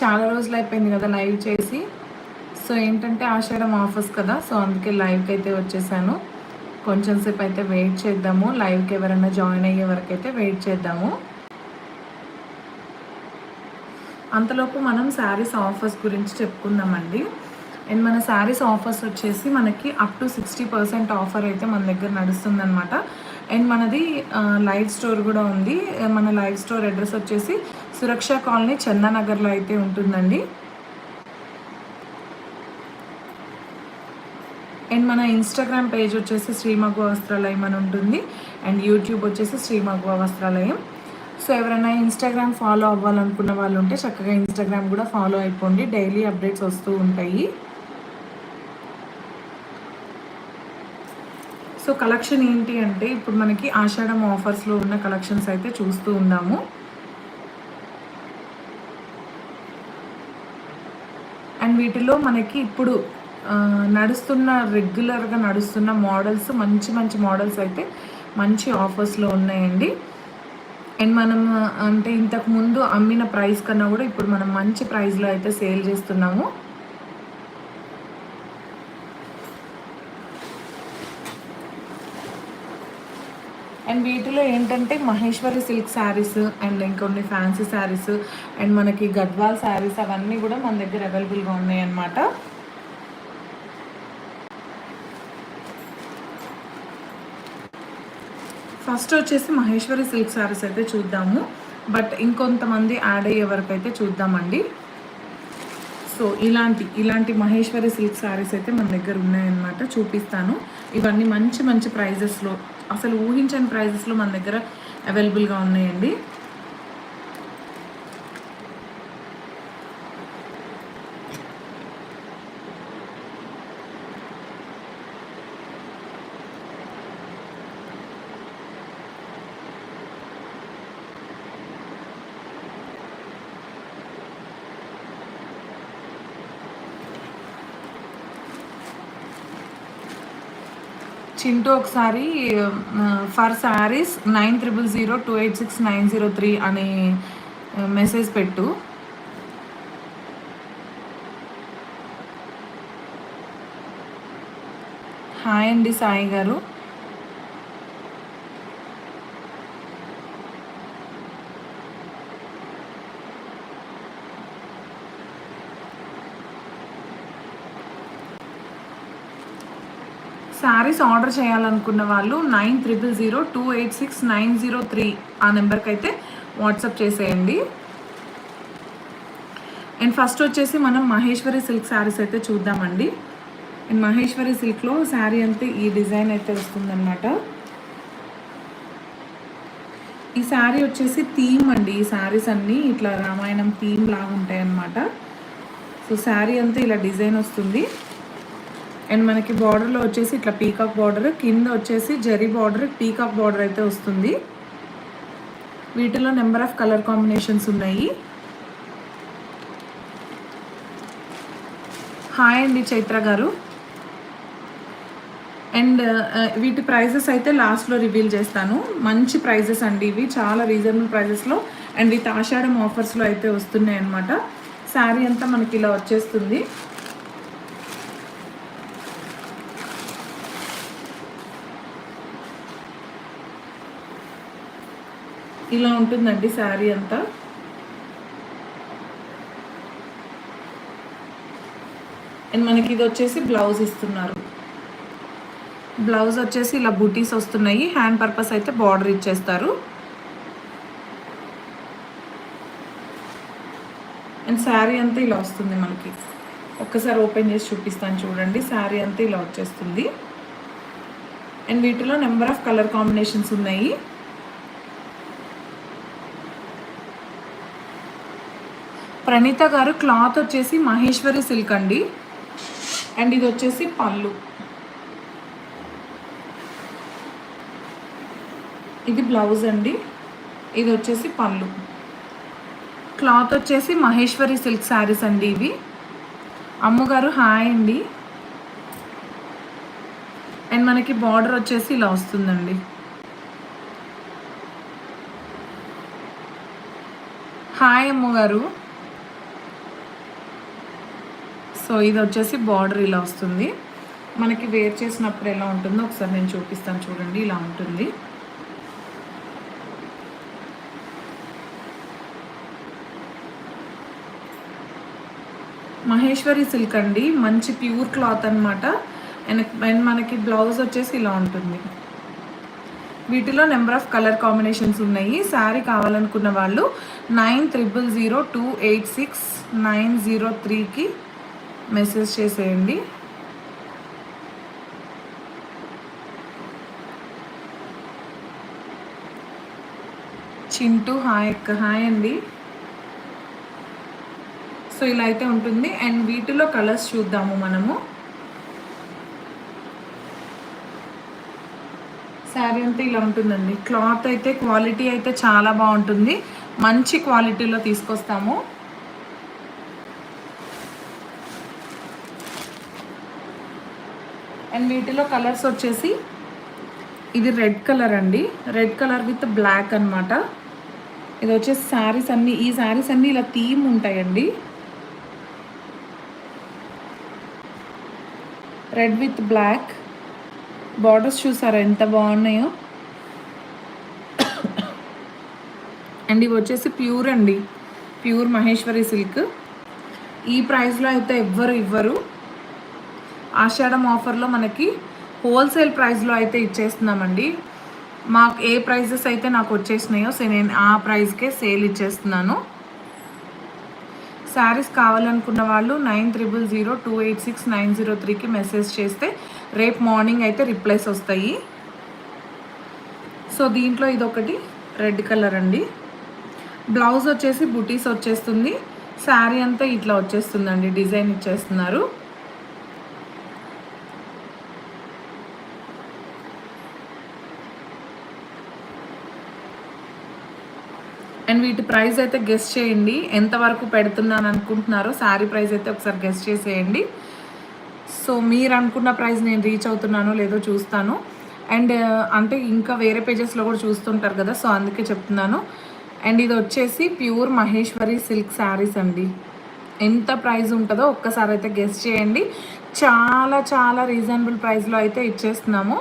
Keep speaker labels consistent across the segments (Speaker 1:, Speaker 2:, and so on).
Speaker 1: చాలా రోజులు అయిపోయింది కదా లైవ్ చేసి. సో ఏంటంటే ఆషాఢం ఆఫర్స్ కదా సో అందుకే లైవ్కి అయితే వచ్చేసాను. కొంచెం సేపు అయితే వెయిట్ చేద్దాము. లైవ్కి ఎవరైనా జాయిన్ అయ్యే వరకు అయితే వెయిట్ చేద్దాము. అంతలోపు మనం శారీస్ ఆఫర్స్ గురించి చెప్పుకుందామండి. అండ్ మన శారీస్ ఆఫర్స్ వచ్చేసి మనకి up to sixty percent offer అయితే మన దగ్గర నడుస్తుందన్నమాట. అండ్ మనది లైవ్ స్టోర్ కూడా ఉంది. మన లైవ్ స్టోర్ అడ్రస్ వచ్చేసి సురక్ష కాలనీ చందానగర్లో అయితే ఉంటుందండి. అండ్ మన ఇన్స్టాగ్రామ్ పేజ్ వచ్చేసి శ్రీమగువ వస్త్రాలయం అని ఉంటుంది. అండ్ యూట్యూబ్ వచ్చేసి శ్రీమగువ వస్త్రాలయం. సో ఎవరైనా ఇన్స్టాగ్రామ్ ఫాలో అవ్వాలనుకున్న వాళ్ళు ఉంటే చక్కగా ఇన్స్టాగ్రామ్ కూడా ఫాలో అయిపోండి. డైలీ అప్డేట్స్ వస్తూ ఉంటాయి. సో కలెక్షన్ ఏంటి అంటే ఇప్పుడు మనకి ఆషాఢం ఆఫర్స్లో ఉన్న కలెక్షన్స్ అయితే చూస్తూ ఉన్నాము అండ్ వీటిలో మనకి ఇప్పుడు నడుస్తున్న రెగ్యులర్గా నడుస్తున్న మోడల్స్ మంచి మంచి మోడల్స్ అయితే మంచి ఆఫర్స్లో ఉన్నాయండి. అండ్ మనం అంటే ఇంతకు ముందు అమ్మిన ప్రైస్ కన్నా కూడా ఇప్పుడు మనం మంచి ప్రైస్లో అయితే సేల్ చేస్తున్నాము. అండ్ వీటిలో ఏంటంటే మహేశ్వరి సిల్క్ శారీస్ అండ్ ఇంకొన్ని ఫ్యాన్సీ శారీస్ అండ్ మనకి గద్వాల్ శారీస్ అవన్నీ కూడా మన దగ్గర అవైలబుల్గా ఉన్నాయి అన్నమాట ఫస్ట్ వచ్చేసి మహేశ్వరి సిల్క్ శారీస్ అయితే చూద్దాము. బట్ ఇంకొంతమంది యాడ్ అయ్యే వరకు అయితే చూద్దామండి. సో ఇలాంటి ఇలాంటి మహేశ్వరి సిల్క్ శారీస్ అయితే మన దగ్గర ఉన్నాయన్నమాట. చూపిస్తాను. ఇవన్నీ మంచి మంచి ప్రైజెస్లో అసలు ఊహించని ప్రైజెస్లో మన దగ్గర అవైలబుల్గా ఉన్నాయండి. చింటూ ఒకసారి for sarees nine triple zero two eight six nine zero three అని మెసేజ్ పెట్టు. హాయ్ అండి సాయి గారు. శారీస్ ఆర్డర్ చేయాలనుకున్న వాళ్ళు nine triple zero two eight six nine zero three ఆ నెంబర్కి అయితే వాట్సాప్ చేసేయండి. అండ్ ఫస్ట్ వచ్చేసి మనం మహేశ్వరి సిల్క్ శారీస్ అయితే చూద్దామండి. అండ్ మహేశ్వరి సిల్క్లో శారీ అంతే ఈ డిజైన్ అయితే వస్తుందన్నమాట. ఈ శారీ వచ్చేసి థీమ్ అండి. ఈ శారీస్ అన్నీ ఇట్లా రామాయణం థీమ్ లాగా ఉంటాయి అన్నమాట సో శారీ అంతా ఇలా డిజైన్ వస్తుంది. అండ్ మనకి బార్డర్లో వచ్చేసి ఇట్లా పీకాక్ బార్డర్ కింద వచ్చేసి జరీ బార్డర్ పీకాక్ బార్డర్ అయితే వస్తుంది. వీటిలో నెంబర్ ఆఫ్ కలర్ కాంబినేషన్స్ ఉన్నాయి. హాయ్ అండి చైత్ర గారు. అండ్ వీటి ప్రైజెస్ అయితే లాస్ట్లో రివీల్ చేస్తాను. మంచి ప్రైజెస్ అండి ఇవి చాలా రీజనబుల్ ప్రైజెస్లో అండ్ విత్ ఆషాఢం ఆఫర్స్లో అయితే వస్తున్నాయి అనమాట శారీ అంతా మనకి ఇలా వచ్చేస్తుంది. ఇలా ఉంటుందండి శారీ అంతా. అండ్ మనకి ఇది వచ్చేసి బ్లౌజ్ ఇస్తున్నారు. బ్లౌజ్ వచ్చేసి ఇలా బూటీస్ వస్తున్నాయి. హ్యాండ్ పర్పస్ అయితే బార్డర్ ఇచ్చేస్తారు. అండ్ శారీ అంతా ఇలా వస్తుంది మనకి. ఒక్కసారి ఓపెన్ చేసి చూపిస్తాను చూడండి. శారీ అంతా ఇలా వచ్చేస్తుంది. అండ్ వీటిలో నెంబర్ ఆఫ్ కలర్ కాంబినేషన్స్ ఉన్నాయి. ప్రణీత గారు క్లాత్ వచ్చేసి మహేశ్వరి సిల్క్ అండి. అండ్ ఇది వచ్చేసి పళ్ళు. ఇది బ్లౌజ్ అండి. ఇది వచ్చేసి పళ్ళు. క్లాత్ వచ్చేసి మహేశ్వరి సిల్క్ శారీస్ అండి ఇవి. అమ్మగారు హాయ్ అండి. అండ్ మనకి బార్డర్ వచ్చేసి ఇలా వస్తుందండి. హాయ్ అమ్మగారు. సో ఇది వచ్చేసి బార్డర్ ఇలా వస్తుంది. మనకి వేర్ చేసినప్పుడు ఎలా ఉంటుందో ఒకసారి నేను చూపిస్తాను చూడండి ఇలా ఉంటుంది. మహేశ్వరి సిల్క్ అండి మంచి ప్యూర్ క్లాత్ అనమాట అండ్ మనకి బ్లౌజ్ వచ్చేసి ఇలా ఉంటుంది. వీటిలో నెంబర్ ఆఫ్ కలర్ కాంబినేషన్స్ ఉన్నాయి. శారీ కావాలనుకున్న వాళ్ళు nine triple zero two eight six nine zero త్రీకి మెసేజ్ చేసేయండి. చింటూ హాయ్ అక్క హాయ్ అండి. సో ఇలా అయితే ఉంటుంది. అండ్ వీటిలో కలర్స్ చూద్దాము మనము. శారీ అంతా ఇలా ఉంటుందండి. క్లాత్ అయితే క్వాలిటీ అయితే చాలా బాగుంటుంది. మంచి క్వాలిటీలో తీసుకొస్తాము. అండ్ వీటిలో కలర్స్ వచ్చేసి ఇది రెడ్ కలర్ అండి. రెడ్ కలర్ విత్ బ్లాక్ అనమాట ఇది వచ్చేసి శారీస్ అన్నీ ఈ శారీస్ అన్నీ ఇలా థీమ్ ఉంటాయండి. Red with black. బార్డర్స్ చూసారా ఎంత బాగున్నాయో? అండ్ ఇవి వచ్చేసి ప్యూర్ అండి. Pure Maheshwari silk. ఈ ప్రైస్లో అయితే ఎవ్వరు ఇవ్వరు. ఆషాఢం ఆఫర్లో మనకి హోల్సేల్ ప్రైస్లో అయితే ఇచ్చేస్తున్నామండి. మాకు ఏ ప్రైజెస్ అయితే నాకు వచ్చేసినాయో సో నేను ఆ ప్రైస్కే సేల్ ఇచ్చేస్తున్నాను. శారీస్ కావాలనుకున్న వాళ్ళు nine triple zero two eight six nine zero త్రీకి మెసేజ్ చేస్తే రేపు మార్నింగ్ అయితే రిప్లైస్ వస్తాయి. సో దీంట్లో ఇదొకటి రెడ్ కలర్ అండి. బ్లౌజ్ వచ్చేసి బుటీస్ వచ్చేస్తుంది. శారీ అంతా ఇట్లా వచ్చేస్తుందండి డిజైన్ ఇచ్చేస్తున్నారు. అండ్ వీటి ప్రైస్ అయితే గెస్ట్ చేయండి. ఎంతవరకు పెడుతున్నాను అనుకుంటున్నారో శారీ ప్రైస్ అయితే ఒకసారి గెస్ట్ చేసేయండి. సో మీరు అనుకున్న ప్రైస్ నేను రీచ్ అవుతున్నానో లేదో చూస్తాను. అండ్ అంటే ఇంకా వేరే పేజెస్లో కూడా చూస్తుంటారు కదా సో అందుకే చెప్తున్నాను. అండ్ ఇది వచ్చేసి ప్యూర్ మహేశ్వరి సిల్క్ శారీస్ అండి. ఎంత ప్రైస్ ఉంటుందో ఒక్కసారి అయితే గెస్ట్ చేయండి. చాలా చాలా రీజనబుల్ ప్రైస్లో అయితే ఇచ్చేస్తున్నాము.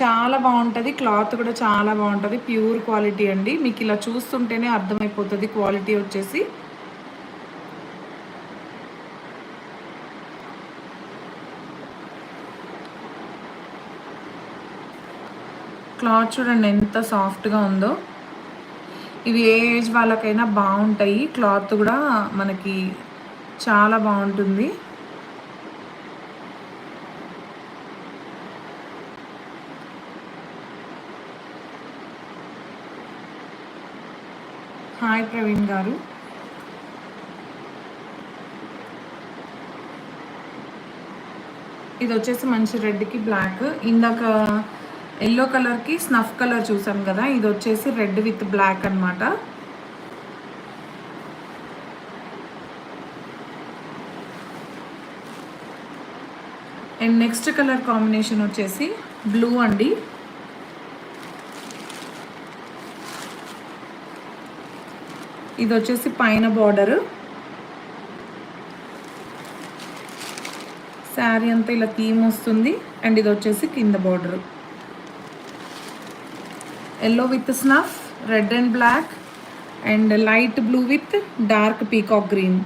Speaker 1: చాలా బాగుంటుంది. క్లాత్ కూడా చాలా బాగుంటుంది. ప్యూర్ క్వాలిటీ అండి. మీకు ఇలా చూస్తుంటేనే అర్థమైపోతుంది క్వాలిటీ వచ్చేసి. క్లాత్ చూడండి ఎంత సాఫ్ట్గా ఉందో. ఇవి ఏ ఏజ్ వాళ్ళకైనా బాగుంటాయి. క్లాత్ కూడా మనకి చాలా బాగుంటుంది. హాయ్ ప్రవీణ్ గారు. ఇది వచ్చేసి మంచి రెడ్కి బ్లాక్ ఇందాక ఎల్లో కలర్కి స్నఫ్ కలర్ చూసాం కదా ఇది వచ్చేసి రెడ్ విత్ బ్లాక్ అనమాట అండ్ నెక్స్ట్ కలర్ కాంబినేషన్ వచ్చేసి బ్లూ అండి. ఇది వచ్చేసి పైన బార్డర్. శారీ అంతా ఇలా థీమ్ వస్తుంది. అండ్ ఇది వచ్చేసి కింద border. Yellow with snuff red and black and light blue with dark peacock green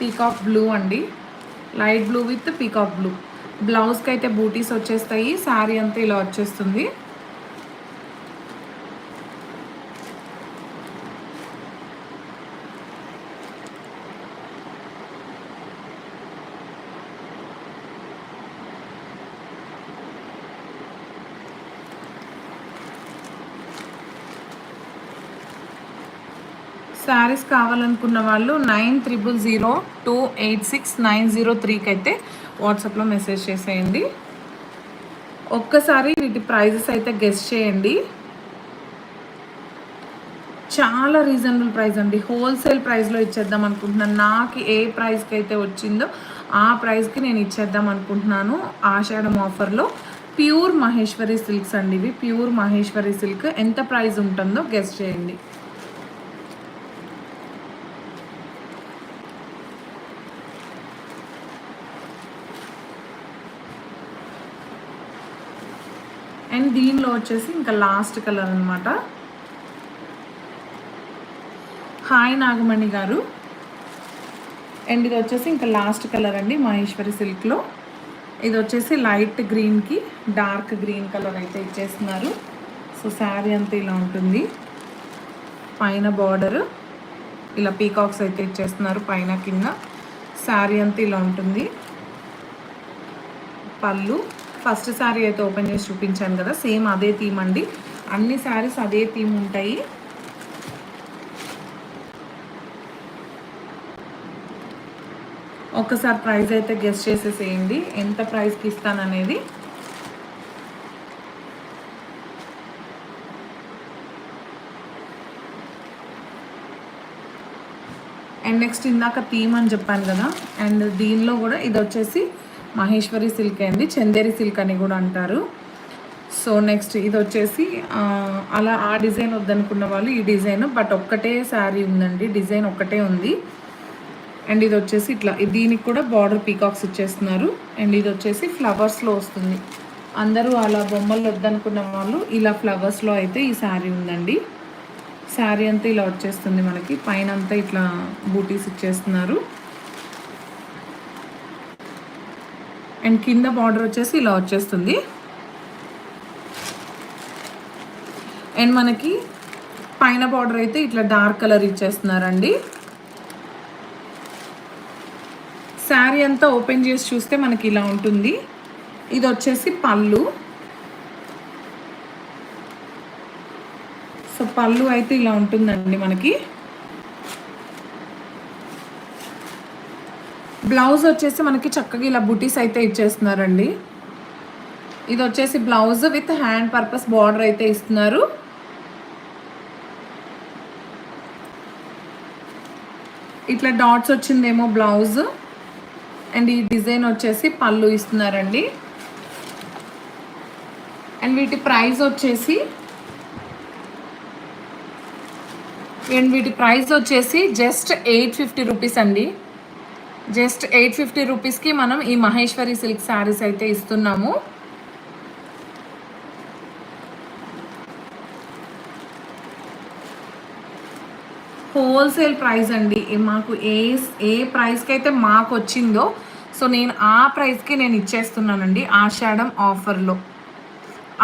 Speaker 1: peacock blue అండి. Light blue with peacock blue బ్లౌజ్కి అయితే బూటీస్ వచ్చేస్తాయి. శారీ అంతా ఇలా వచ్చేస్తుంది శారీస్ కావాలనుకున్న వాళ్ళు nine triple zero two eight six nine zero త్రీకి అయితే వాట్సాప్లో మెసేజ్ చేసేయండి. ఒక్కసారి వీటి ప్రైజెస్ అయితే గెస్ట్ చేయండి. చాలా రీజనబుల్ ప్రైస్ అండి. హోల్సేల్ ప్రైస్లో ఇచ్చేద్దాం అనుకుంటున్నాను. నాకు ఏ ప్రైస్కి అయితే వచ్చిందో ఆ ప్రైస్కి నేను ఇచ్చేద్దాం అనుకుంటున్నాను. ఆషాఢం ఆఫర్లో ప్యూర్ మహేశ్వరి సిల్క్స్ అండి ఇవి. ప్యూర్ మహేశ్వరి సిల్క్ ఎంత ప్రైస్ ఉంటుందో గెస్ట్ చేయండి. దీనిలో వచ్చేసి ఇంకా లాస్ట్ కలర్ అనమాట హాయ్ నాగమణి గారు. అండ్ ఇది వచ్చేసి ఇంకా లాస్ట్ కలర్ అండి మహేశ్వరి సిల్క్లో. ఇది వచ్చేసి లైట్ గ్రీన్కి డార్క్ గ్రీన్ కలర్ అయితే ఇచ్చేస్తున్నారు. సో శారీ అంతా ఇలా ఉంటుంది. పైన బార్డర్ ఇలా పీకాక్స్ అయితే ఇచ్చేస్తున్నారు పైన కింద. శారీ అంతా ఇలా ఉంటుంది. పళ్ళు ఫస్ట్ శారీ అయితే ఓపెన్ చేసి చూపించాను కదా సేమ్ అదే థీమ్ అండి. అన్ని శారీస్ అదే థీమ్ ఉంటాయి. ఒక్కసారి ప్రైస్ అయితే గెస్ట్ చేసేసేయండి. ఎంత ప్రైస్కి ఇస్తాననేది. అండ్ నెక్స్ట్ ఇందాక థీమ్ అని చెప్పాను కదా అండ్ దీనిలో కూడా ఇది వచ్చేసి మహేశ్వరి సిల్క్ అండి చందేరి సిల్క్ అని కూడా అంటారు. సో నెక్స్ట్ ఇది వచ్చేసి అలా ఆ డిజైన్ వద్దనుకున్న వాళ్ళు ఈ డిజైన్ బట్ ఒక్కటే శారీ ఉందండి. డిజైన్ ఒక్కటే ఉంది. అండ్ ఇది వచ్చేసి ఇట్లా దీనికి కూడా బార్డర్ పీకాక్స్ ఇచ్చేస్తున్నారు. అండ్ ఇది వచ్చేసి ఫ్లవర్స్లో వస్తుంది. అందరూ అలా బొమ్మలు వద్దనుకున్న వాళ్ళు ఇలా ఫ్లవర్స్లో అయితే ఈ శారీ ఉందండి. శారీ అంతా ఇలా వచ్చేస్తుంది మనకి. పైన అంతా ఇట్లా బూటీస్ ఇచ్చేస్తున్నారు. అండ్ కింద బార్డర్ వచ్చేసి ఇలా వచ్చేస్తుంది. అండ్ మనకి పైన బార్డర్ అయితే ఇట్లా డార్క్ కలర్ ఇచ్చేస్తున్నారండి. శారీ అంతా ఓపెన్ చేసి చూస్తే మనకి ఇలా ఉంటుంది. ఇది వచ్చేసి పళ్ళు. సో పళ్ళు అయితే ఇలా ఉంటుందండి మనకి. బ్లౌజ్ వచ్చేసి మనకి చక్కగా ఇలా బుటీస్ అయితే ఇచ్చేస్తున్నారండి. ఇది వచ్చేసి blouse with hand purpose border అయితే ఇస్తున్నారు. ఇట్లా డాట్స్ వచ్చిందేమో బ్లౌజ్. అండ్ ఈ డిజైన్ వచ్చేసి పళ్ళు ఇస్తున్నారండి. అండ్ వీటి ప్రైస్ వచ్చేసి అండ్ వీటి ప్రైస్ వచ్చేసి జస్ట్ ఎయిట్ ఫిఫ్టీ రూపీస్ అండి. జస్ట్ ఎయిట్ ఫిఫ్టీ రూపీస్కి మనం ఈ మహేశ్వరి సిల్క్ శారీస్ అయితే ఇస్తున్నాము. హోల్సేల్ ప్రైస్ అండి. మాకు ఏ ఏ ప్రైస్కి అయితే మాకు వచ్చిందో సో నేను ఆ ప్రైస్కి నేను ఇచ్చేస్తున్నానండి ఆషాఢం ఆఫర్లో.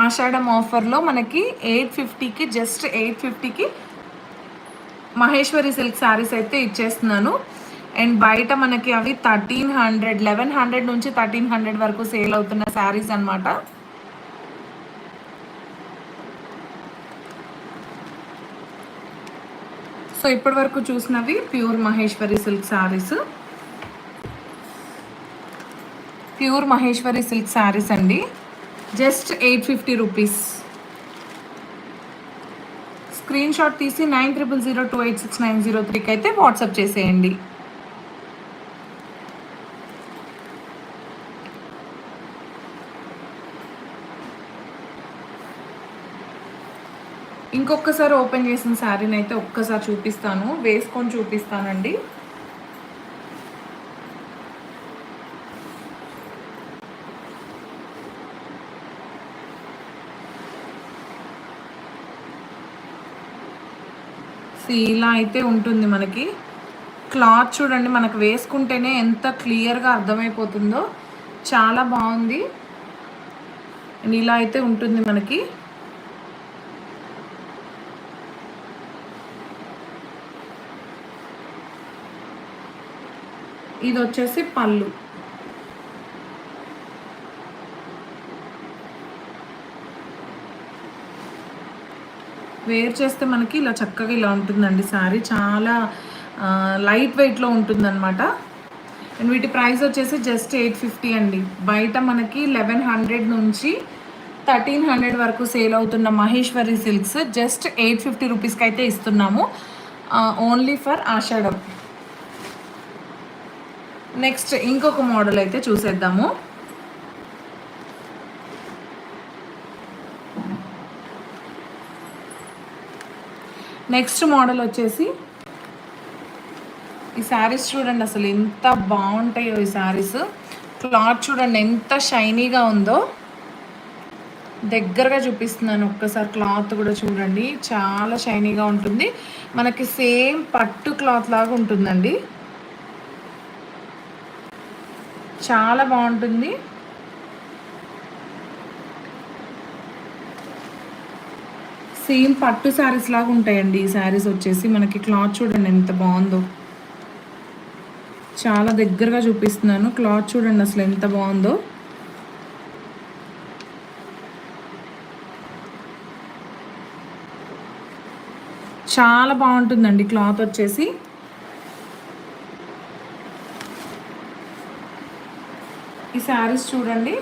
Speaker 1: ఆషాఢం ఆఫర్లో మనకి ఎయిట్ ఫిఫ్టీకి జస్ట్ ఎయిట్ ఫిఫ్టీకి మహేశ్వరి సిల్క్ శారీస్ అయితే ఇచ్చేస్తున్నాను. అండ్ బయట మనకి అవి థర్టీన్ హండ్రెడ్ లెవెన్ హండ్రెడ్ నుంచి థర్టీన్ హండ్రెడ్ వరకు సేల్ అవుతున్న శారీస్ అన్నమాట. సో ఇప్పటి వరకు చూసినవి pure Maheshwari silk sarees. Pure Maheshwari silk sarees అండి. Just eight fifty rupees. Screenshot తీసి nine triple zero two eight six nine zero త్రీకి అయితే వాట్సాప్ చేసేయండి. ఇంకొకసారి ఓపెన్ చేసిన శారీని అయితే ఒక్కసారి చూపిస్తాను. వేసుకొని చూపిస్తానండి. ఇలా అయితే ఉంటుంది మనకి. క్లాత్ చూడండి మనకు వేసుకుంటేనే ఎంత క్లియర్గా అర్థమైపోతుందో. చాలా బాగుంది. ఇలా అయితే ఉంటుంది మనకి. ఇది వచ్చేసి పళ్ళు. వేర్ చేస్తే మనకి ఇలా చక్కగా ఇలా ఉంటుందండి శారీ. చాలా లైట్ వెయిట్లో ఉంటుందన్నమాట. అండ్ వీటి ప్రైస్ వచ్చేసి జస్ట్ ఎయిట్ ఫిఫ్టీ అండి. బయట మనకి లెవెన్ హండ్రెడ్ నుంచి థర్టీన్ హండ్రెడ్ వరకు సేల్ అవుతున్న Maheshwari silks just eight fifty రూపీస్కి అయితే ఇస్తున్నాము ఓన్లీ ఫర్ ఆషాఢం. నెక్స్ట్ ఇంకొక మోడల్ అయితే చూసేద్దాము. నెక్స్ట్ మోడల్ వచ్చేసి ఈ శారీస్ చూడండి అసలు ఎంత బాగుంటాయో ఈ శారీస్ క్లాత్ చూడండి ఎంత షైనీగా ఉందో. దగ్గరగా చూపిస్తున్నాను ఒక్కసారి క్లాత్ కూడా చూడండి. చాలా షైనీగా ఉంటుంది. మనకి సేమ్ పట్టు క్లాత్ లాగా ఉంటుందండి. చాలా బాగుంటుంది. సేమ్ పట్టు శారీస్ లాగా ఉంటాయండి. ఈ శారీస్ వచ్చేసి మనకి క్లాత్ చూడండి ఎంత బాగుందో. చాలా దగ్గరగా చూపిస్తున్నాను. క్లాత్ చూడండి అసలు ఎంత బాగుందో. చాలా బాగుంటుందండి క్లాత్ వచ్చేసి. శారీస్ చూడండి.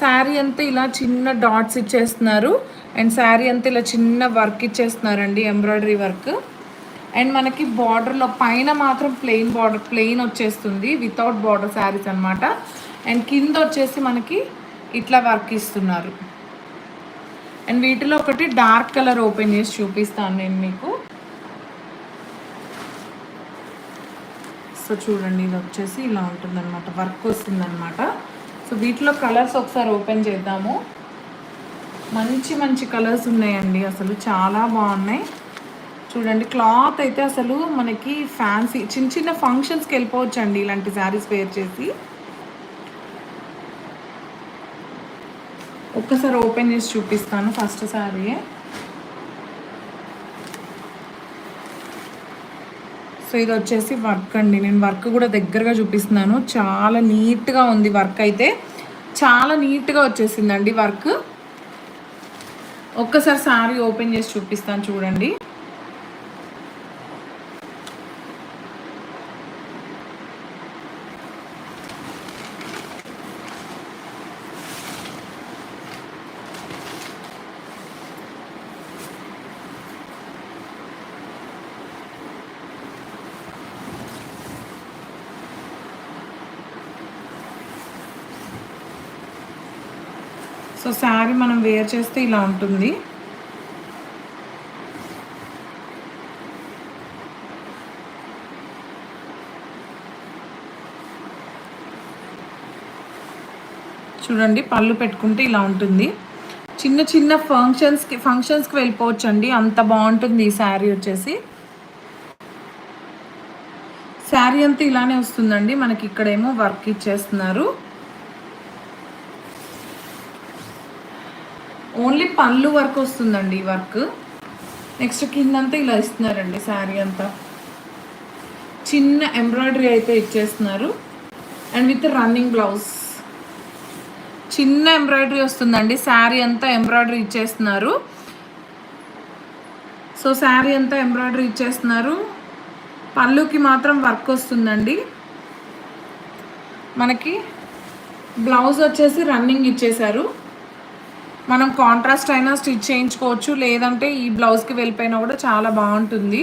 Speaker 1: శారీ అంతా ఇలా చిన్న డాట్స్ ఇచ్చేస్తున్నారు. అండ్ శారీ అంతా ఇలా చిన్న వర్క్ ఇచ్చేస్తున్నారండి ఎంబ్రాయిడరీ వర్క్. అండ్ మనకి బార్డర్లో పైన మాత్రం ప్లెయిన్ బార్డర్ ప్లెయిన్ వచ్చేస్తుంది వితౌట్ బార్డర్ శారీస్ అనమాట అండ్ కింద వచ్చేసి మనకి ఇట్లా వర్క్ ఇస్తున్నారు. అండ్ వీటిలో ఒకటి డార్క్ కలర్ ఓపెన్ చేసి చూపిస్తాను నేను మీకు. సో చూడండి ఇది వచ్చేసి ఇలా ఉంటుందన్నమాట. వర్క్ వస్తుందన్నమాట. సో వీటిలో కలర్స్ ఒకసారి ఓపెన్ చేద్దాము. మంచి మంచి కలర్స్ ఉన్నాయండి అసలు చాలా బాగున్నాయి. చూడండి క్లాత్ అయితే అసలు మనకి ఫ్యాన్సీ చిన్న చిన్న ఫంక్షన్స్కి వెళ్ళిపోవచ్చు అండి ఇలాంటి శారీస్ వేర్ చేసి. ఒక్కసారి ఓపెన్ చేసి చూపిస్తాను ఫస్ట్ శారీ. సో ఇది వచ్చేసి వర్క్ అండి. నేను వర్క్ కూడా దగ్గరగా చూపిస్తున్నాను. చాలా నీట్గా ఉంది వర్క్ అయితే. చాలా నీట్గా వచ్చేసిందండి వర్క్. ఒక్కసారి శారీ ఓపెన్ చేసి చూపిస్తాను చూడండి. శారీ మనం వేర్ చేస్తే ఇలా ఉంటుంది. చూడండి పళ్ళు పెట్టుకుంటే ఇలా ఉంటుంది. చిన్న చిన్న ఫంక్షన్స్కి ఫంక్షన్స్కి వెళ్ళిపోవచ్చు అండి అంత బాగుంటుంది ఈ శారీ వచ్చేసి. శారీ అంతా ఇలానే వస్తుందండి. మనకి ఇక్కడేమో వర్క్ ఇచ్చేస్తున్నారు. ఓన్లీ పళ్ళు వర్క్ వస్తుందండి ఈ వర్క్. నెక్స్ట్ కిందంతా ఇలా ఇస్తున్నారండి శారీ అంతా. చిన్న ఎంబ్రాయిడరీ అయితే ఇచ్చేస్తున్నారు. And with running blouse. చిన్న ఎంబ్రాయిడరీ వస్తుందండి. శారీ అంతా ఎంబ్రాయిడరీ ఇచ్చేస్తున్నారు. సో శారీ అంతా ఎంబ్రాయిడరీ ఇచ్చేస్తున్నారు. పళ్ళుకి మాత్రం వర్క్ వస్తుందండి. మనకి బ్లౌజ్ వచ్చేసి రన్నింగ్ ఇచ్చేశారు. మనం కాంట్రాస్ట్ అయినా స్టిచ్ చేయించుకోవచ్చు. లేదంటే ఈ బ్లౌజ్కి వెళ్ళిపోయినా కూడా చాలా బాగుంటుంది.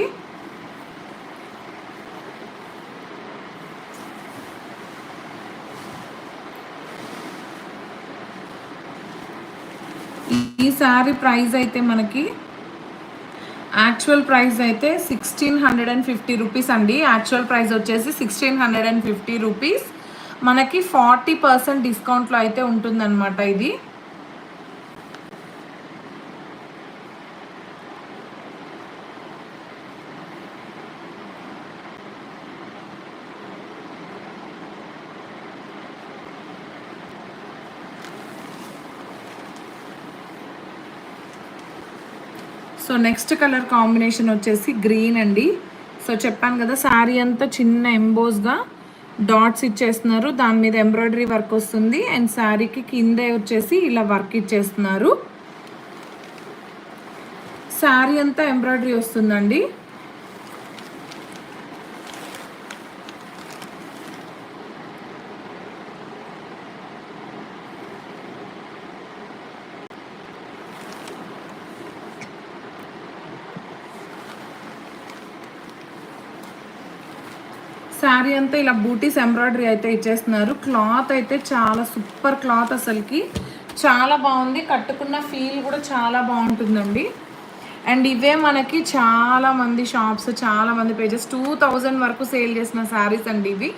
Speaker 1: ఈ శారీ ప్రైస్ అయితే మనకి యాక్చువల్ ప్రైస్ అయితే sixteen hundred and fifty rupees అండి. యాక్చువల్ ప్రైస్ వచ్చేసి sixteen hundred and fifty rupees మనకి ఫార్టీ పర్సెంట్ డిస్కౌంట్లో అయితే ఉంటుందన్నమాట ఇది. సో నెక్స్ట్ కలర్ కాంబినేషన్ వచ్చేసి గ్రీన్ అండి. సో చెప్పాను కదా శారీ అంతా చిన్న ఎంబోస్గా డాట్స్ ఇచ్చేస్తున్నారు. దాని మీద ఎంబ్రాయిడరీ వర్క్ వస్తుంది. అండ్ శారీకి కిందే వచ్చేసి ఇలా వర్క్ ఇచ్చేస్తున్నారు. శారీ అంతా ఎంబ్రాయిడరీ వస్తుందండి. శారీ అంతా ఇలా బూటీస్ ఎంబ్రాయిడరీ అయితే ఇచ్చేస్తున్నారు. క్లాత్ అయితే చాలా సూపర్ క్లాత్ అసలుకి. చాలా బాగుంది. కట్టుకున్న ఫీల్ కూడా చాలా బాగుంటుందండి. అండ్ ఇవే మనకి చాలా మంది షాప్స్ చాలా మంది పేజెస్. టూ థౌజండ్ వరకు సేల్ చేసిన శారీస్ అండి ఇవి.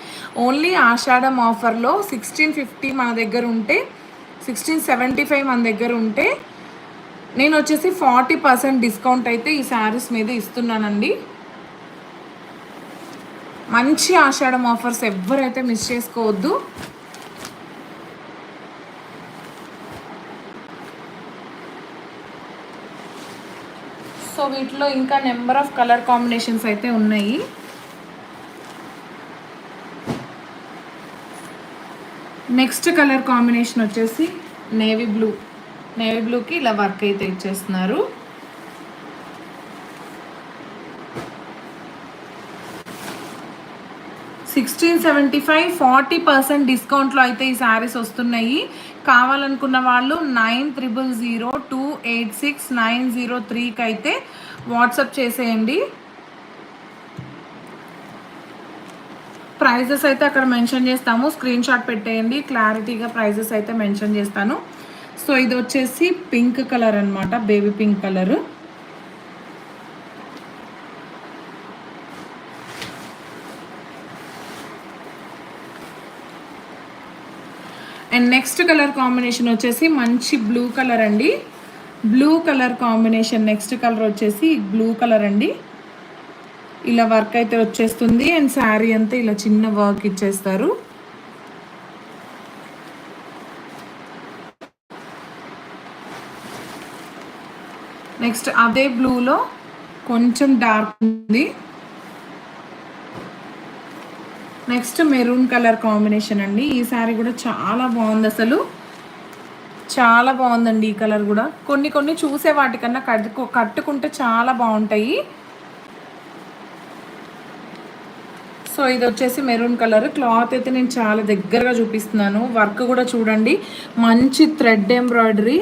Speaker 1: ఓన్లీ ఆషాఢం ఆఫర్లో సిక్స్టీన్ ఫిఫ్టీ మన దగ్గర ఉంటే సిక్స్టీన్ సెవెంటీ ఫైవ్ మన దగ్గర ఉంటే నేను వచ్చేసి ఫార్టీ పర్సెంట్ డిస్కౌంట్ అయితే ఈ శారీస్ మీద ఇస్తున్నానండి. మంచి ఆషాఢం ఆఫర్స్ ఎవరైతే మిస్ చేసుకోవద్దు. సో వీటిలో ఇంకా నెంబర్ ఆఫ్ కలర్ కాంబినేషన్స్ అయితే ఉన్నాయి. నెక్స్ట్ కలర్ కాంబినేషన్ వచ్చేసి నేవీ బ్లూ. నేవీ బ్లూకి ఇలా వర్క్ అయితే ఇచ్చేస్తున్నారు. Sixteen seventy five forty percent డిస్కౌంట్లో అయితే ఈ శారీస్ వస్తున్నాయి. కావాలనుకున్న వాళ్ళు nine triple zero two eight six nine zero త్రీకి అయితే వాట్సప్ చేసేయండి. ప్రైజెస్ అయితే అక్కడ మెన్షన్ చేస్తాము. స్క్రీన్ షాట్ పెట్టేయండి. క్లారిటీగా ప్రైజెస్ అయితే మెన్షన్ చేస్తాను. సో ఇది వచ్చేసి పింక్ కలర్ అనమాట baby pink colour. And next colour combination వచ్చేసి మంచి బ్లూ కలర్ అండి. Blue colour combination next colour వచ్చేసి బ్లూ కలర్ అండి. ఇలా వర్క్ అయితే వచ్చేస్తుంది. అండ్ శారీ అంతా ఇలా చిన్న వర్క్ ఇచ్చేస్తారు. నెక్స్ట్ అదే బ్లూలో కొంచెం డార్క్ ఉంది. నెక్స్ట్ మెరూన్ కలర్ కాంబినేషన్ అండి. ఈ శారీ కూడా చాలా బాగుంది అసలు. చాలా బాగుందండి ఈ కలర్ కూడా. కొన్ని కొన్ని చూసే వాటికన్నా కట్టుకు కట్టుకుంటే చాలా బాగుంటాయి. సో ఇది వచ్చేసి మెరూన్ కలర్. క్లాత్ అయితే నేను చాలా దగ్గరగా చూపిస్తున్నాను. వర్క్ కూడా చూడండి. మంచి థ్రెడ్ ఎంబ్రాయిడరీ.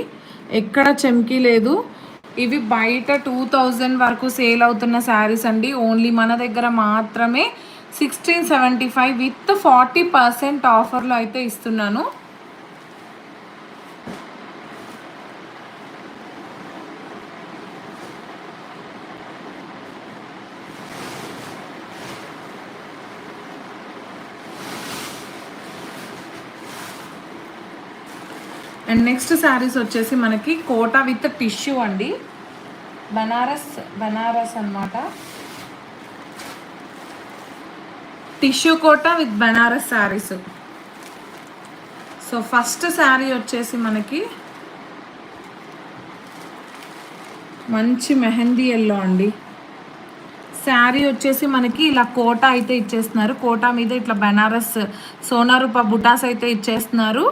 Speaker 1: ఎక్కడ చెమ్కీ లేదు. ఇవి బయట టూ థౌజండ్ వరకు సేల్ అవుతున్న శారీస్ అండి. ఓన్లీ మన దగ్గర మాత్రమే sixteen seventy five with forty percent ఆఫర్లో అయితే ఇస్తున్నాను. అండ్ నెక్స్ట్ శారీస్ వచ్చేసి మనకి కోటా విత్ టిష్యూ అండి. బనారస్ బనారస్ అన్నమాట. Tissue Kota with Banaras sarees. So first saree వచ్చేసి మనకి మంచి మెహందీ ఎల్లో అండి. శారీ వచ్చేసి మనకి ఇలా కోటా అయితే ఇచ్చేస్తున్నారు. కోటా మీద ఇట్లా బనారస్ సోనారూప బుటాస్ అయితే ఇచ్చేస్తున్నారు.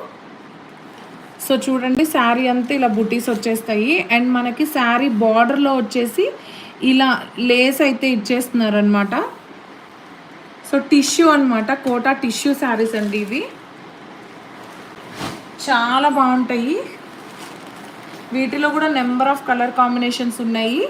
Speaker 1: సో చూడండి శారీ అంతా ఇలా బుటీస్ వచ్చేస్తాయి. అండ్ మనకి శారీ బార్డర్లో వచ్చేసి ఇలా లేస్ అయితే ఇచ్చేస్తున్నారు అనమాట సో టిష్యూ అనమాట కోటా టిష్యూ శారీస్ అండి ఇవి. చాలా బాగుంటాయి. వీటిలో కూడా నెంబర్ ఆఫ్ కలర్ కాంబినేషన్స్ ఉన్నాయి.